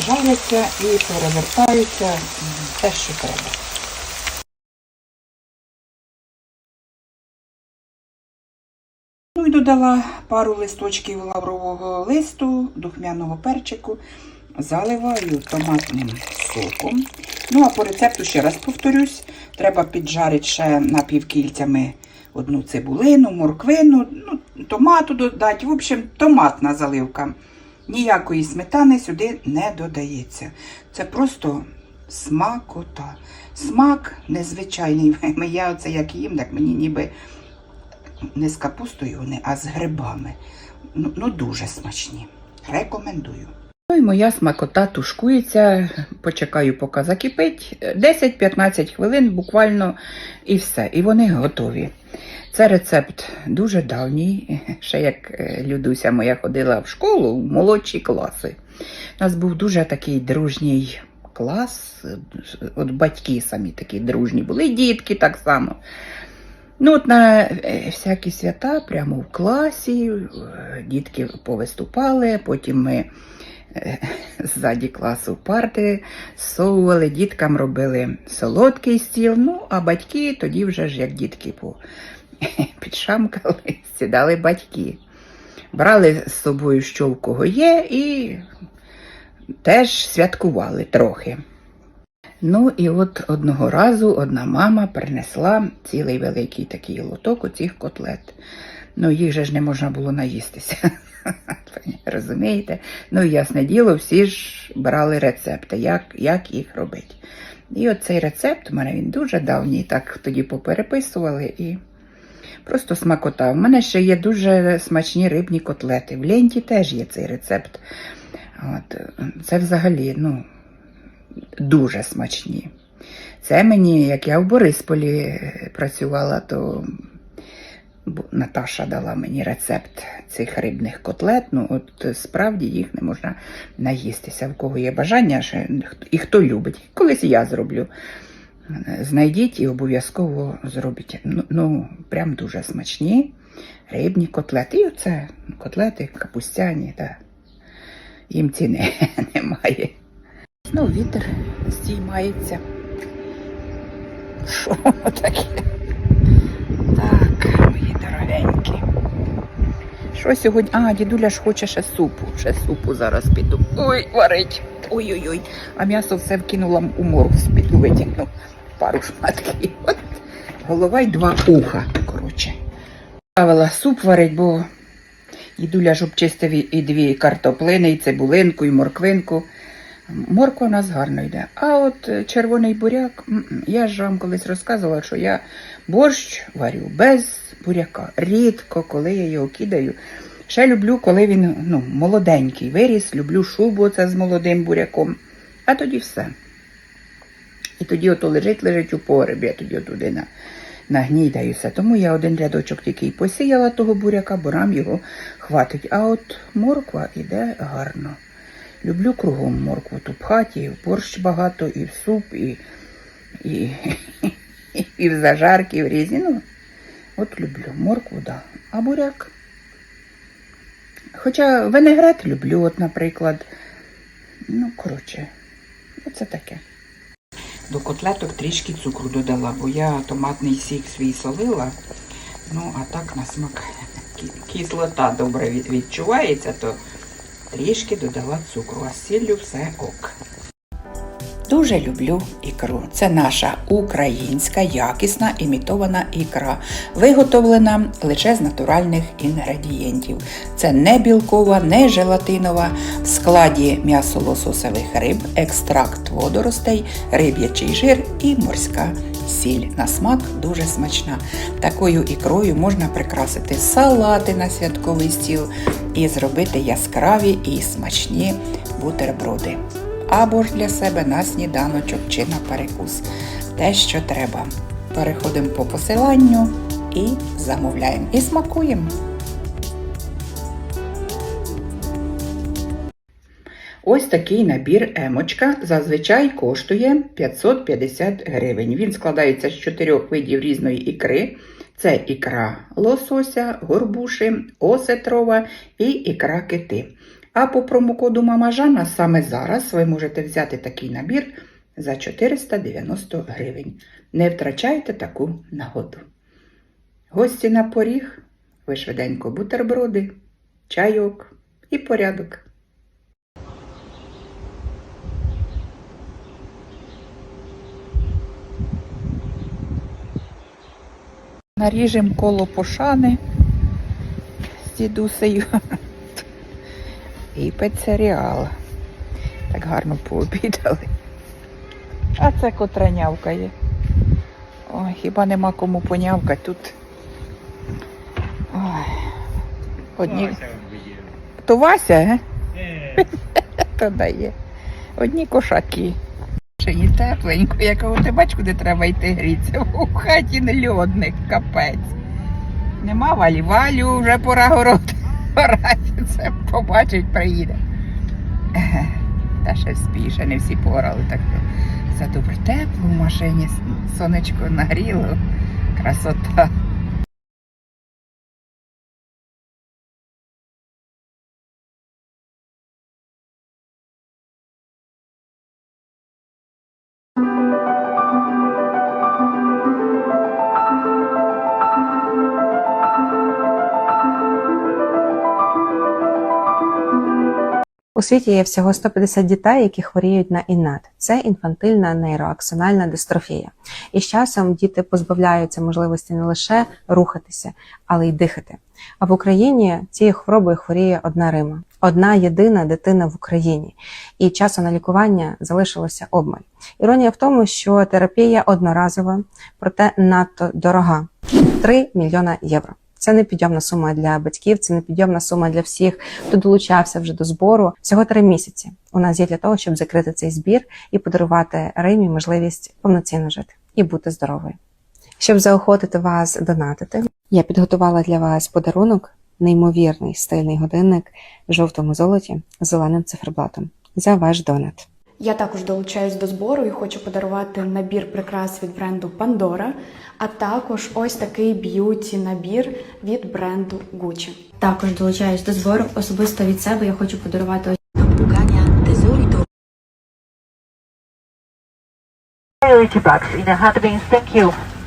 жаряться і перевертаються те, що треба. Ну і додала пару листочків лаврового листу, духмяного перчику, заливаю томатним соком. Ну, а по рецепту ще раз повторюсь, треба піджарити ще напівкільцями одну цибулину, морквину, ну, томату додати. В общем, томатна заливка. Ніякої сметани сюди не додається. Це просто смакота. Смак незвичайний. Я оце як їм, так мені ніби не з капустою вони, а з грибами. Ну, ну дуже смачні. Рекомендую. Ну і моя смакота тушкується, почекаю, поки закипить. 10-15 хвилин буквально і все. І вони готові. Це рецепт дуже давній. Ще як е, Людуся моя ходила в школу, в молодші класи. У нас був дуже такий дружній клас. От батьки самі такі дружні були, дітки так само. Ну, от на е, всякі свята, прямо в класі, е, дітки повиступали, потім ми ззаді класу парти совували, діткам робили солодкий стіл, ну, а батьки тоді вже ж як дітки підшамкали, сідали батьки. Брали з собою, що в кого є, і теж святкували трохи. Ну і от одного разу одна мама принесла цілий великий такий лоток оцих котлет. Ну, їх же ж не можна було наїстися. Розумієте? Ну, ясне діло, всі ж брали рецепти, як, як їх робити. І оцей рецепт у мене він дуже давній, так тоді попереписували і просто смакота. У мене ще є дуже смачні рибні котлети. В ленті теж є цей рецепт. От, це взагалі, ну, дуже смачні. Це мені, як я в Борисполі е, працювала, то Наташа дала мені рецепт цих рибних котлет. Ну, от е, справді їх не можна наїстися. В кого є бажання, і хто любить. Колись я зроблю. Е, Знайдіть і обов'язково зробіть. Ну, ну, прям дуже смачні рибні котлети. І оце котлети капустяні, та їм ціни немає. Ну, вітер здіймається. Що таке? Так, мої дорогенькі. Що сьогодні? А, дідуля ж хоче ще супу. Ще супу зараз піду. Ой, варить. Ой-ой-ой. А м'ясо все вкинула у морг, піду витягну пару шматків. От голова й два уха. Коротше. Ставила суп варить, бо дідуля ж обчистив і дві картоплини, і цибулинку, і морквинку. Морква у нас гарно йде. А от е, червоний буряк, я ж вам колись розказувала, що я борщ варю без буряка. Рідко, коли я його кидаю. Ще люблю, коли він ну, молоденький виріс, люблю шубу оце з молодим буряком. А тоді все. І тоді ото лежить, лежить у погребі, я тоді туди на, нагнідаю все. Тому я один рядочок тільки й посіяла того буряка, бо нам його хватить. А от морква іде гарно. Люблю кругом моркву тут в хаті, і в борщ багато, і в суп, і, і, і в зажарки, і в різні. Ну, от люблю моркву, да. А буряк. Хоча винегрет люблю, от, наприклад. Ну, коротше, оце таке. До котлеток трішки цукру додала, бо я томатний сік свій солила. Ну, а так на смак кислота добре відчувається, то трішки додала цукру, а сіллю все ок. Дуже люблю ікру. Це наша українська якісна імітована ікра, виготовлена лише з натуральних інгредієнтів. Це не білкова, не желатинова, в складі м'ясо лососових риб, екстракт водоростей, риб'ячий жир і морська сіль. На смак дуже смачна. Такою ікрою можна прикрасити салати на святковий стіл і зробити яскраві і смачні бутерброди або ж для себе на сніданочок чи на перекус. Те, що треба. Переходимо по посиланню і замовляємо. І смакуємо. Ось такий набір емочка зазвичай коштує 550 гривень. Він складається з чотирьох видів різної ікри. Це ікра лосося, горбуши, осетрова і ікра кити. А по промокоду Мама Жанна саме зараз ви можете взяти такий набір за 490 гривень. Не втрачайте таку нагоду. Гості на поріг, ви швиденько бутерброди, чайок і порядок. Наріжемо коло пошани з дідусею. І пицеріал. Так гарно пообідали. А це котра нявкає. Ой, хіба нема кому понявкати тут. Ой. Одні... То Вася, ге? То дає. Одні кошаки. Й тепленько, якого ти бач, куди треба йти грітися. У хаті льодник, капець. Нема валі, валю, вже пора город. Це побачить, приїде. Та ще спі, ще не всі порали. Так за добре тепло в машині, сонечко нагріло. Красота. У світі є всього 150 дітей, які хворіють на ІНЕТ. Це інфантильна нейроаксональна дистрофія. І з часом діти позбавляються можливості не лише рухатися, але й дихати. А в Україні цією хворобою хворіє одна Рима, одна єдина дитина в Україні, і часу на лікування залишилося обмаль. Іронія в тому, що терапія одноразова, проте надто дорога 3 мільйона євро. Це не підйомна сума для батьків, це не підйомна сума для всіх, хто долучався вже до збору. Всього три місяці у нас є для того, щоб закрити цей збір і подарувати Римі можливість повноцінно жити і бути здоровою. Щоб заохотити вас донатити, я підготувала для вас подарунок, неймовірний стильний годинник в жовтому золоті з зеленим циферблатом за ваш донат. Я також долучаюсь до збору і хочу подарувати набір прикрас від бренду Pandora, а також ось такий б'юті набір від бренду Gucci. Також долучаюсь до збору. Особисто від себе я хочу подарувати ось hard beans. Thank you.